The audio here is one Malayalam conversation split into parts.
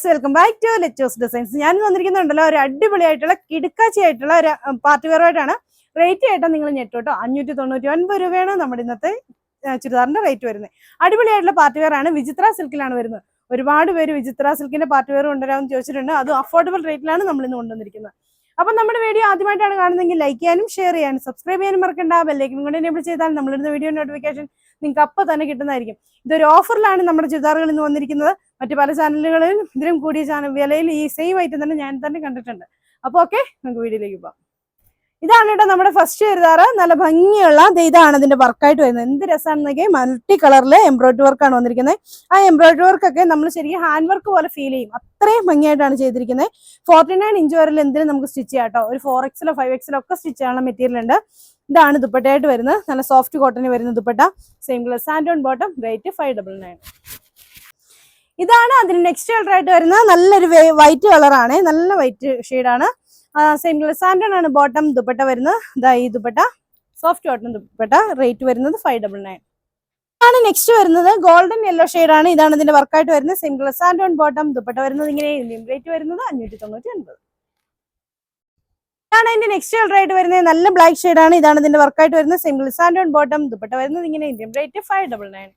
Viewers welcome back to Letos designs ഞാൻ വന്നിരിക്കുന്നുണ്ടല്ലോ ഒരു അടിപൊളിയായിട്ടുള്ള കിടുക്കാച്ചി ആയിട്ടുള്ള ഒരു പാർട്ടി വെയറായിട്ടാണ് റേറ്റ് ആയിട്ട് നിങ്ങൾ ഞെട്ടു കേട്ടോ അഞ്ഞൂറ്റി തൊണ്ണൂറ്റി ഒൻപത് രൂപയാണ് നമ്മുടെ ഇന്നത്തെ ചുരിദാറിന്റെ റേറ്റ് വരുന്നത്. അടിപൊളിയായിട്ടുള്ള പാർട്ടി വെയർ ആണ് വിചിത്ര സിൽക്കിലാണ് വരുന്നത്. ഒരുപാട് പേര് വിചിത്ര സിൽക്കിന്റെ പാർട്ടി വെയർ കൊണ്ടുവരാമെന്ന് ചോദിച്ചിട്ടുണ്ട് അത് അഫോർഡബിൾ റേറ്റിലാണ് നമ്മൾ ഇന്ന് കൊണ്ടുവന്നിരിക്കുന്നത്. അപ്പം നമ്മുടെ വീഡിയോ ആദ്യമായിട്ടാണ് കാണുന്നതെങ്കിൽ ലൈക്ക് ചെയ്യാനും ഷെയർ ചെയ്യാനും സബ്സ്ക്രൈബ് ചെയ്യാനും മറക്കണ്ട. ബെല്ലേക്കും കൊണ്ട് എനേബിൾ ചെയ്താൽ നമ്മളിടുന്ന വീഡിയോ നോട്ടിഫിക്കേഷൻ നിങ്ങൾക്ക് അപ്പോൾ തന്നെ കിട്ടുന്നതായിരിക്കും. ഇതൊരു ഓഫറിലാണ് നമ്മുടെ ചുരിദാറുകൾ ഇന്ന് വന്നിരിക്കുന്നത്. മറ്റു പല ചാനലുകളിൽ ഇതിലും കൂടിയ ചാനൽ വിലയിൽ ഈ സെയിം ഐറ്റം തന്നെ ഞാൻ തന്നെ കണ്ടിട്ടുണ്ട്. അപ്പോൾ ഓക്കെ നമുക്ക് വീഡിയോയിലേക്ക് പോകാം. ഇതാണ് കേട്ടോ നമ്മുടെ ഫസ്റ്റ് ചെറുതാറ് നല്ല ഭംഗിയുള്ള ഇതാണ് ഇതിന്റെ വർക്കായിട്ട് വരുന്നത്. എന്ത് രസമാണെന്നൊക്കെ മൾട്ടി കളറിലെ എംബ്രോയിഡറി വർക്കാണ് വന്നിരിക്കുന്നത്. ആ എംബ്രോയിഡറി വർക്ക് ഒക്കെ നമ്മൾ ശരിക്കും ഹാൻഡ് വർക്ക് പോലെ ഫീൽ ചെയ്യും. അത്രയും ഭംഗിയായിട്ടാണ് ചെയ്തിരിക്കുന്നത്. ഫോർട്ടി നയൻ ഇഞ്ച് വരെ എന്തിനും നമുക്ക് സ്റ്റിച്ച് ചെയ്യാം കേട്ടോ. ഒരു ഫോർ എക്സിലോ ഫൈവ് എക്സിലോ ഒക്കെ സ്റ്റിച്ച് ചെയ്യാനുള്ള മെറ്റീരിയൽ ഉണ്ട്. ഇതാണ് ദുപ്പട്ടയായിട്ട് വരുന്നത്. നല്ല സോഫ്റ്റ് കോട്ടന് വരുന്ന dupatta. Same colour sand on bottom rate five double nine ഇതാണ് അതിന് നെക്സ്റ്റ് കളർ ആയിട്ട് വരുന്നത്. നല്ലൊരു വൈറ്റ് കളറാണ് നല്ല വൈറ്റ് ഷെയ്ഡാണ് സെയിം കളർ സാൻഡൺ ആണ് ബോട്ടം ദുപ്പട്ട വരുന്നത്. ഇതാ ഈ dupatta. Soft cotton dupatta. Rate വരുന്നത് ഫൈവ് ഡബിൾ നയൻ ആണ് നെക്സ്റ്റ് വരുന്നത്. ഗോൾഡൻ യെല്ലോ ആണ്. ഇതാണ് ഇതിന്റെ വർക്കായിട്ട് വരുന്നത്. Same colour sand on bottom dupatta വരുന്നത് ഇങ്ങനെ റേറ്റ് വരുന്നത് അഞ്ഞൂറ്റി തൊണ്ണൂറ്റി ഒൻപത് ഇതാണ് അതിന്റെ നെക്സ്റ്റ് കളർ ആയിട്ട് വരുന്നത്. നല്ല ബ്ലാക്ക് ആണ്. ഇതാണ് ഇതിന്റെ വർക്കായിട്ട് വരുന്നത്. Same colour sand on bottom dupatta വരുന്നത് ഇങ്ങനെ റേറ്റ് ഫൈവ് ഡബിൾ നയൻ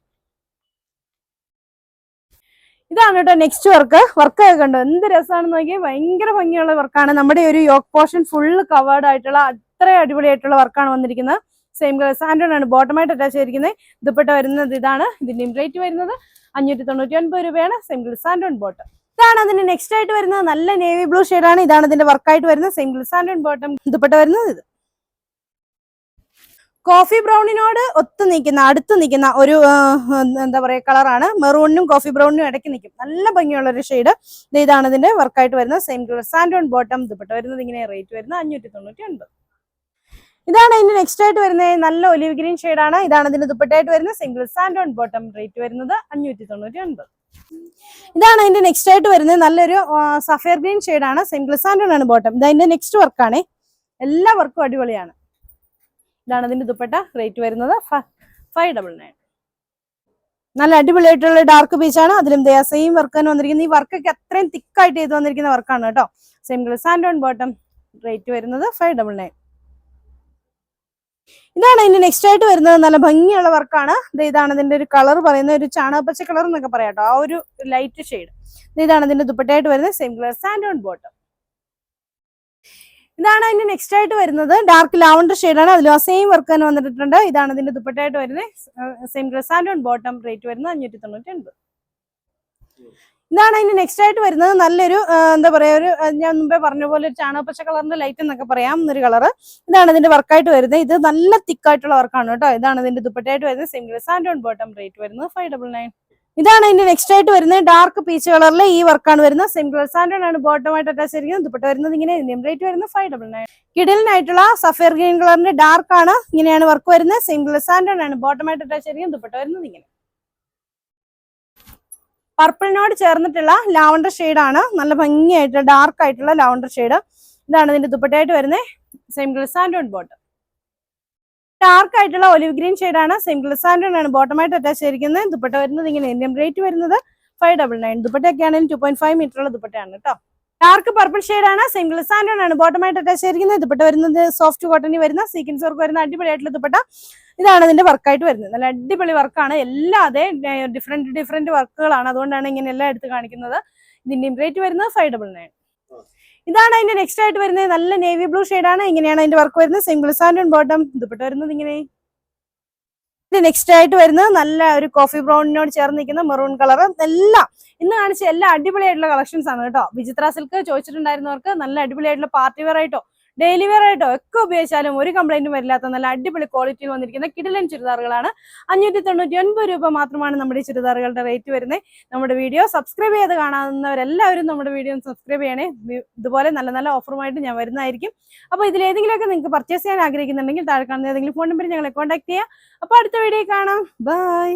ഇതാണ് കേട്ടോ നെക്സ്റ്റ് വർക്ക് വർക്ക് കണ്ടോ? എന്ത് രസമാണെന്ന് നോക്കിയാൽ ഭയങ്കര ഭംഗിയുള്ള വർക്കാണ് നമ്മുടെ ഒരു യോക്ക് പോർഷൻ ഫുള്ള് കവേർഡ് ആയിട്ടുള്ള അത്ര അടിപൊളിയായിട്ടുള്ള വർക്കാണ് വന്നിരിക്കുന്നത്. സെയിം കളർ സാൻഡോൺ ആണ് ബോട്ടമായിട്ട് അറ്റാച്ച് ചെയ്തിരിക്കുന്നത്. ദുപ്പട്ട വരുന്നത് ഇതാണ്. ഇതിന്റെ റേറ്റ് വരുന്നത് അഞ്ഞൂറ്റി തൊണ്ണൂറ്റി ഒൻപത് രൂപയാണ് സെയിം കളർ സാൻഡോൺ ബോട്ടം ഇതാണ് അതിന്റെ നെക്സ്റ്റ് ആയിട്ട് വരുന്നത്. നല്ല നേവി ബ്ലൂ ആണ്. ഇതാണ് ഇതിന്റെ വർക്കായിട്ട് വരുന്നത്. Same colour sand on bottom dupatta വരുന്നത് ഇത്. കോഫി ബ്രൗണിനോട് ഒത്തു നിൽക്കുന്ന അടുത്ത് നിൽക്കുന്ന ഒരു എന്താ പറയുക കളറാണ്. മെറൂണിനും കോഫി ബ്രൗണിനും ഇടയ്ക്ക് നിൽക്കും. നല്ല ഭംഗിയുള്ള ഒരു ഷെയ്ഡ് ഇതാണ് ഇതിന്റെ വർക്കായിട്ട് വരുന്നത് same colour sand on bottom dupatta. വരുന്നത് ഇങ്ങനെ റേറ്റ് വരുന്നത് അഞ്ഞൂറ്റി തൊണ്ണൂറ്റി ഒൻപത് ഇതാണ് ഇതിന്റെ നെക്സ്റ്റ് ആയിട്ട് വരുന്നത് നല്ല ഒലിവ് ഗ്രീൻ ആണ്. ഇതാണ് ഇതിന്റെ ദുപ്പട്ടയായിട്ട് വരുന്നത് single sand on bottom rate വരുന്നത് അഞ്ഞൂറ്റി തൊണ്ണൂറ്റി ഒൻപത് ഇതാണ് ഇതിന്റെ നെക്സ്റ്റ് ആയിട്ട് വരുന്നത് നല്ലൊരു സഫയർ ഗ്രീൻ ആണ്. സിംഗിൾ സാൻഡ് ഓൺ ആണ് ബോട്ടം ഇതതിന്റെ നെക്സ്റ്റ് വർക്കാണ് എല്ലാ വർക്കും അടിപൊളിയാണ്. ഇതാണ് ഇതിന്റെ ദുപ്പട്ട. റേറ്റ് വരുന്നത് ഫൈവ് ഡബിൾ നയൻ നല്ല അടിപൊളിയായിട്ടുള്ള ഡാർക്ക് പീച്ചാണ് അതിലും സെയിം വർക്ക് തന്നെ വന്നിരിക്കുന്നത് ഈ വർക്കൊക്കെ അത്രയും തിക്കായിട്ട് ചെയ്ത് വന്നിരിക്കുന്ന വർക്കാണ് കേട്ടോ. Same colour sand on bottom rate വരുന്നത് ഫൈവ് ഡബിൾ നയൻ ഇതാണ് ഇതിന്റെ നെക്സ്റ്റ് ആയിട്ട് വരുന്നത്. നല്ല ഭംഗിയുള്ള വർക്കാണ് ഇതാണ് ഇതിന്റെ ഒരു കളർ പറയുന്ന ഒരു ചാണകപ്പച്ച കളർ എന്നൊക്കെ പറയാം കേട്ടോ. ആ ഒരു ലൈറ്റ് ഷെയ്ഡ് ഇതാണ് ഇതിന്റെ ദുപ്പട്ടയായിട്ട് വരുന്നത്. സെയിം കളർ സാൻഡോൺ ബോട്ടം ഇതാണ് അതിന്റെ നെക്സ്റ്റ് ആയിട്ട് വരുന്നത്. ഡാർക്ക് ലാവണ്ടർ ആണ്. അതിൽ ആ സെയിം വർക്ക് തന്നെ വന്നിട്ടുണ്ട് ഇതാണ് ഇതിന്റെ ദുപ്പട്ടായിട്ട് വരുന്നത്. Same dress and bottom rate വരുന്നത് അഞ്ഞൂറ്റി തൊണ്ണൂറ്റി ഒൻപത് ഇതാണ് അതിന്റെ നെക്സ്റ്റ് ആയിട്ട് വരുന്നത്. നല്ലൊരു എന്താ പറയാ ഒരു ഞാൻ മുമ്പേ പറഞ്ഞ പോലെ ഒരു ചാണകപ്പച്ച കളറിന്റെ ലൈറ്റ് എന്നൊക്കെ പറയാം. എന്നൊരു കളർ ഇതാണ് ഇതിന്റെ വർക്കായിട്ട് വരുന്നത്. ഇത് നല്ല തിക്കായിട്ടുള്ള വർക്കാണ് കേട്ടോ. ഇതാണ് ഇതിന്റെ ദുപ്പട്ടയായിട്ട് വരുന്നത്. Same colour on bottom rate വരുന്നത്. ഫൈവ് ഡബിൾ നയൻ ഇതാണ് ഇതിന്റെ നെക്സ്റ്റ് ആയിട്ട് വരുന്നത് ഡാർക്ക് പീച്ച് കളറിൽ ഈ വർക്കാണ് വരുന്നത്. സെയിം കളർ സാൻഡോൺ ആണ്. ബോട്ടമായിട്ട് അറ്റാച്ച് ചെയ്തിരിക്കുന്നത് ദുപ്പട്ട വരുന്നത് ഇങ്ങനെ ഇന്ത്യൻ റേറ്റ് വരുന്നത് ഫൈവ് ഡബിൾ നയൻ കിഡിലിനായിട്ടുള്ള സഫയർ ഗ്രീൻ കളറിന്റെ ഡാർക്ക് ആണ് ഇങ്ങനെയാണ് വർക്ക് വരുന്നത്. സെയിം കളർ സാൻഡോൺ ആണ്. ബോട്ടമായിട്ട് അറ്റാച്ച് ചെയ്തിരിക്കുന്നത് ദുപ്പട്ട വരുന്നത് ഇങ്ങനെ. പർപ്പിളിനോട് ചേർന്നിട്ടുള്ള ലാവണ്ടർ ആണ്. നല്ല ഭംഗിയായിട്ടുള്ള ഡാർക്ക് ആയിട്ടുള്ള ലാവണ്ടർ ഷെയ്ഡ് ഇതാണ് ഇതിന്റെ ദുപ്പട്ടയായിട്ട് വരുന്നത്. Same colour sand on bottom dark ആയിട്ടുള്ള ഒലിവ് ഗ്രീൻ ആണ്. സെയിം സാൻഡ് ആണ്. ബോട്ടമായിട്ട് അറ്റാച്ച് ചെയ്തിരിക്കുന്നത്. ദുപ്പട്ട വരുന്നത് ഇങ്ങനെ ഇന്ത്യൻ റേറ്റ് വരുന്നത് ഫൈവ് ഡബിൾ നയൻ ദുപ്പട്ടയൊക്കെ ആണെങ്കിൽ ടു പോയിന്റ് ഫൈവ് മീറ്റർ ഉള്ള ദുപ്പട്ടയാണ് കേട്ടോ ഡാർക്ക് പർപ്പിൾ ആണ്. സിംഗിൾ സാൻഡ് ആണ്. ബോട്ടമായിട്ട് അറ്റാച്ച് ചെയ്തിരിക്കുന്നത്. ദുപ്പട്ട വരുന്നത് സോഫ്റ്റ് കോട്ടണിൽ വരുന്ന സീക്വൻസ് വർക്ക് വരുന്ന അടിപൊളിയായിട്ടുള്ള ദുപ്പട്ട. ഇതാണ് ഇതിന്റെ വർക്കായിട്ട് വരുന്നത്. നല്ല അടിപൊളി വർക്കാണ് എല്ലാ എല്ലാതെ ഡിഫറെന്റ് ഡിഫറെന്റ് വർക്കുകളാണ് അതുകൊണ്ടാണ് ഇങ്ങനെ എല്ലാം എടുത്ത് കാണിക്കുന്നത്. ഇതിന്റെ റേറ്റ് വരുന്നത് ഫൈവ് ഡബിൾ നയൻ ഇതാണ് അതിന്റെ നെക്സ്റ്റ് ആയിട്ട് വരുന്നത്. നല്ല നേവി ബ്ലൂ ആണ്. ഇങ്ങനെയാണ് അതിന്റെ വർക്ക് വരുന്നത്. സിംഗിൾ സാൻഡ് ബോട്ടം ദുപ്പട്ട വരുന്നത് ഇങ്ങനെ. നെക്സ്റ്റ് ആയിട്ട് വരുന്നത് നല്ല ഒരു കോഫി ബ്രൗണിനോട് ചേർന്ന് നിൽക്കുന്ന മെറൂൺ കളർ എല്ലാം ഇന്ന് കാണിച്ച എല്ലാ അടിപൊളിയായിട്ടുള്ള കളക്ഷൻസ് ആണ് കേട്ടോ. വിചിത്ര സിൽക്ക് ചോദിച്ചിട്ടുണ്ടായിരുന്നവർക്ക് നല്ല അടിപൊളിയായിട്ടുള്ള പാർട്ടി വെയർ ആയിട്ടോ. ഡെയിലി വെയർ ആയിട്ടോ ഒക്കെ ഉപയോഗിച്ചാലും ഒരു കംപ്ലൈന്റും വരില്ലാത്ത നല്ല അടിപൊളി ക്വാളിറ്റിയിൽ വന്നിരിക്കുന്ന കിടിലൻ ചുരിദാറുകളാണ്. അഞ്ഞൂറ്റി തൊണ്ണൂറ്റി ഒൻപത് രൂപ മാത്രമാണ് നമ്മുടെ ഈ ചുരിദാറുകളുടെ റേറ്റ് വരുന്നത് നമ്മുടെ വീഡിയോ സബ്സ്ക്രൈബ് ചെയ്ത് കാണാവുന്നവരെല്ലാവരും നമ്മുടെ വീഡിയോ സബ്സ്ക്രൈബ് ചെയ്യണേ. ഇതുപോലെ നല്ല നല്ല ഓഫറുമായിട്ട് ഞാൻ വരുന്നതായിരിക്കും. അപ്പോൾ ഇതിലേതെങ്കിലുമൊക്കെ നിങ്ങൾക്ക് പർച്ചേസ് ചെയ്യാൻ ആഗ്രഹിക്കുന്നുണ്ടെങ്കിൽ താഴെ കാണുന്ന ഏതെങ്കിലും ഫോൺ നമ്പർ ഞങ്ങളെ കോൺടാക്ട് ചെയ്യുക അപ്പോൾ അടുത്ത വീഡിയോ കാണാം. ബൈ